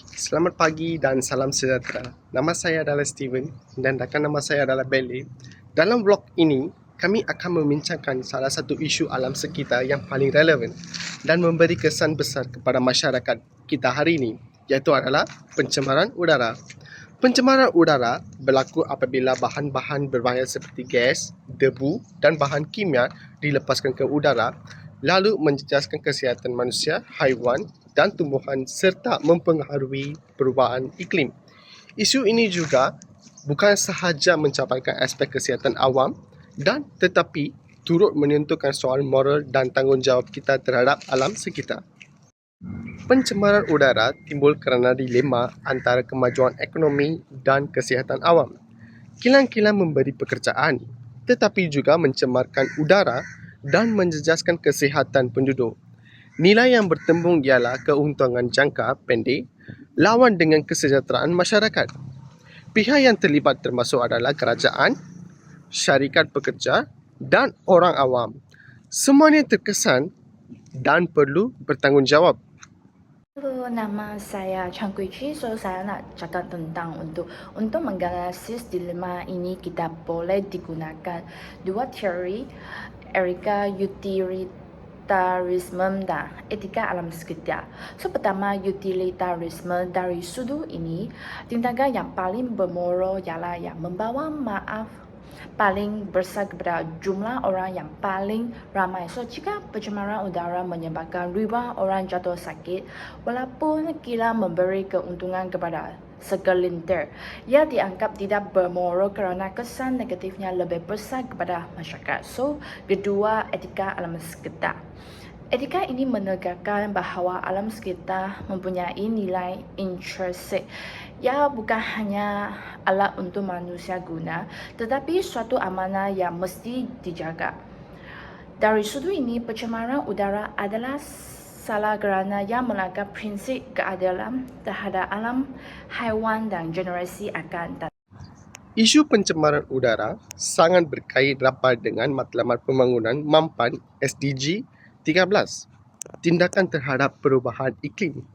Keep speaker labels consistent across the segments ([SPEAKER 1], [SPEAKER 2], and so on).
[SPEAKER 1] Selamat pagi dan salam sejahtera. Nama saya adalah Steven dan rakan nama saya adalah Belle. Dalam vlog ini, kami akan membincangkan salah satu isu alam sekitar yang paling relevan dan memberi kesan besar kepada masyarakat kita hari ini, iaitu adalah pencemaran udara. Pencemaran udara berlaku apabila bahan-bahan berbahaya seperti gas, debu dan bahan kimia dilepaskan ke udara lalu menjejaskan kesihatan manusia, haiwan dan tumbuhan serta mempengaruhi perubahan iklim. Isu ini juga bukan sahaja mencaparkan aspek kesihatan awam dan tetapi turut menentukan soal moral dan tanggungjawab kita terhadap alam sekitar. Pencemaran udara timbul kerana dilema antara kemajuan ekonomi dan kesihatan awam. Kilang-kilang memberi pekerjaan tetapi juga mencemarkan udara dan menjejaskan kesihatan penduduk. Nilai yang bertembung ialah keuntungan jangka pendek lawan dengan kesejahteraan masyarakat. Pihak yang terlibat termasuk adalah kerajaan, syarikat pekerja dan orang awam. Semuanya terkesan dan perlu bertanggungjawab.
[SPEAKER 2] Halo, nama saya Chan Kui Chi. So, saya nak cakap tentang untuk untuk menganalisis dilema ini kita boleh digunakan dua teori Erika utilitarisme dan etika alam sekitar. So, pertama utilitarisme dari sudut ini tindakan yang paling bermoral ialah yang membawa maaf paling besar kepada jumlah orang yang paling ramai. So, jika pencemaran udara menyebabkan ribuan orang jatuh sakit, walaupun kita memberi keuntungan kepada segelintir, ia dianggap tidak bermoral kerana kesan negatifnya lebih besar kepada masyarakat. So, kedua, etika alam sekitar. Etika ini menegakkan bahawa alam sekitar mempunyai nilai intrinsik ia bukan hanya alat untuk manusia guna tetapi suatu amanah yang mesti dijaga. Dari sudut ini, pencemaran udara adalah salah kerana yang melanggar prinsip keadilan terhadap alam, haiwan dan generasi akan datang.
[SPEAKER 1] Isu pencemaran udara sangat berkait rapat dengan matlamat pembangunan mampan SDG 13, tindakan terhadap perubahan iklim.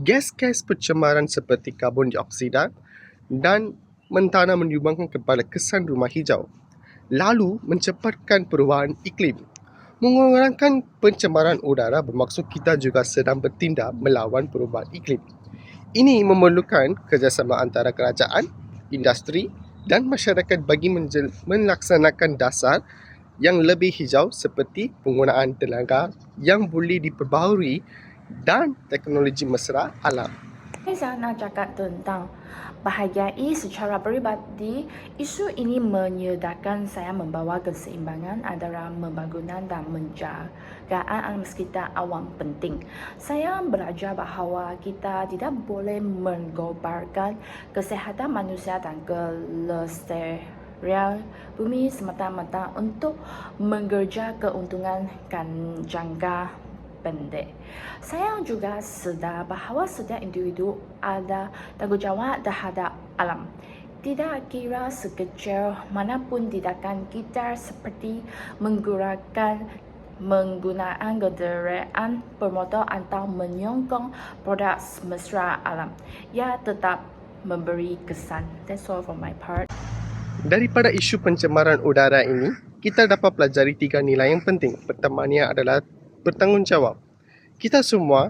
[SPEAKER 1] Gas-gas pencemaran seperti karbon dioksida dan mentana menyumbangkan kepada kesan rumah hijau. Lalu mencepatkan perubahan iklim. Mengurangkan pencemaran udara bermaksud kita juga sedang bertindak melawan perubahan iklim. Ini memerlukan kerjasama antara kerajaan, industri dan masyarakat bagi melaksanakan dasar yang lebih hijau seperti penggunaan tenaga yang boleh diperbaharui dan teknologi mesra alam.
[SPEAKER 2] Saya nak cakap tentang bahagiai secara peribadi, isu ini menyedarkan saya membawa keseimbangan antara pembangunan dan menjaga alam sekitar awam penting. Saya belajar bahawa kita tidak boleh menggobarkan kesehatan manusia dan kelestarian bumi semata-mata untuk mengerja keuntungan jangka pendek. Saya juga sedar bahawa setiap individu ada tanggungjawab terhadap alam. Tidak kira sekecil manapun tindakan kita seperti menggunakan menggunakan kenderaan bermotor atau menyokong produk mesra alam. Ia tetap memberi kesan. That's all for my part.
[SPEAKER 1] Daripada isu pencemaran udara ini, kita dapat pelajari tiga nilai yang penting. Pertamanya adalah bertanggungjawab. Kita semua,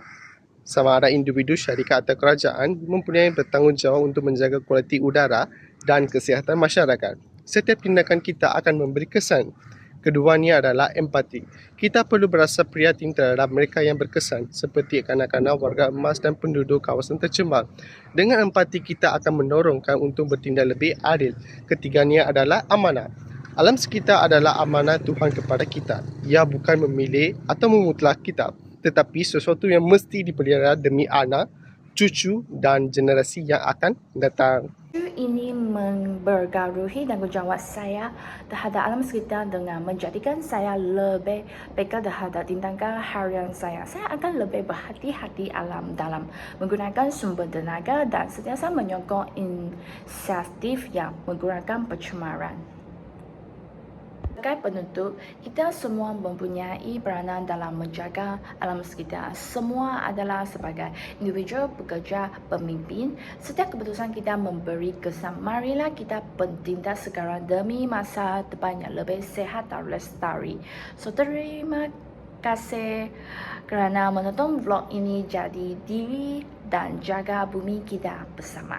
[SPEAKER 1] sama ada individu, syarikat atau kerajaan, mempunyai bertanggungjawab untuk menjaga kualiti udara dan kesihatan masyarakat. Setiap tindakan kita akan memberi kesan Keduanya adalah empati. Kita perlu berasa prihatin terhadap mereka yang berkesan seperti kanak-kanak, warga emas dan penduduk kawasan tercemar. Dengan empati kita akan mendorongkan untuk bertindak lebih adil. Ketiganya adalah amanah. Alam sekitar adalah amanah Tuhan kepada kita. Ia bukan memilih atau memutlak kita, tetapi sesuatu yang mesti dipelihara demi anak, cucu dan generasi yang akan datang
[SPEAKER 2] ini membergaruhi tanggungjawab saya terhadap alam sekitar dengan menjadikan saya lebih peka terhadap tindakan harian saya. Saya akan lebih berhati-hati alam dalam menggunakan sumber tenaga dan sentiasa menyokong inisiatif yang menggunakan pencemaran. Sebagai penutup, kita semua mempunyai peranan dalam menjaga alam sekitar. Semua adalah sebagai individu, pekerja, pemimpin. Setiap keputusan kita memberi kesan. Marilah kita bertindak sekarang demi masa depan yang lebih sehat dan lestari. So, terima kasih kerana menonton vlog ini. Jadi diri dan jaga bumi kita bersama.